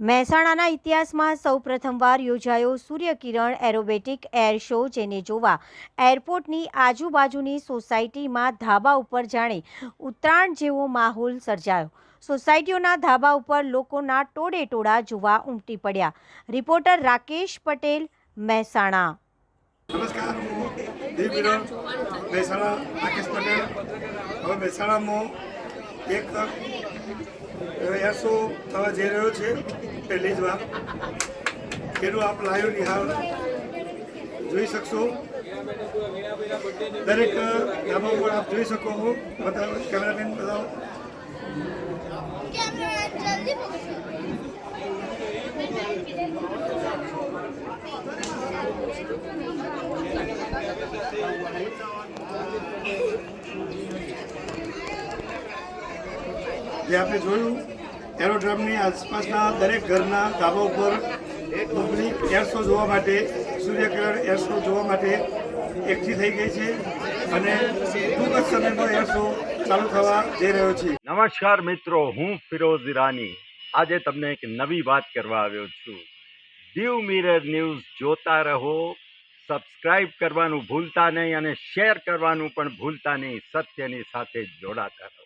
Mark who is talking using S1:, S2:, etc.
S1: મહેસાણાના ઇતિહાસમાં સૌ પ્રથમવાર યોજાયો સૂર્યકિરણ એરોબેટિક એર શો જેને જોવા એરપોર્ટની આજુબાજુની સોસાયટીમાં ધાબા ઉપર જાણે ઉત્તરાયણ જેવો માહોલ સર્જાયો. સોસાયટીઓના ધાબા ઉપર લોકોના ટોળે ટોળા જોવા ઉમટી પડ્યા. રિપોર્ટર રાકેશ પટેલ, મહેસાણા.
S2: નમસ્કાર એર શો થવા જઈ રહ્યો છે. પહેલી જ વાર. એનું આપ લાઈવ નિહાળ જોઈ શકશો. દરેક ધાબા ઉપર આપ જોઈ શકો છો. બતાવો, કેમેરામેન બતાવો. જે આપણે જોયું એરોડ્રમની આસપાસના દરેક ઘરના ધાબા ઉપર પબ્લિક એર શો જોવા માટે સૂર્યકિરણ એર શો જોવા માટે એકઠી થઈ ગઈ છે અને ટૂંક જ સમયમાં એર શો ચાલુ થવા જઈ રહ્યો છે.
S3: નમસ્કાર મિત્રો, હું ફિરોઝ ઈરાની. આજે તમને એક નવી વાત કરવા આવ્યો છું. દીવ મિરર ન્યૂઝ જોતા રહો, સબસ્ક્રાઇબ કરવાનું ભૂલતા નહીં અને શેર કરવાનું પણ ભૂલતા નહીં, સત્યની સાથે જોડાતા રહો.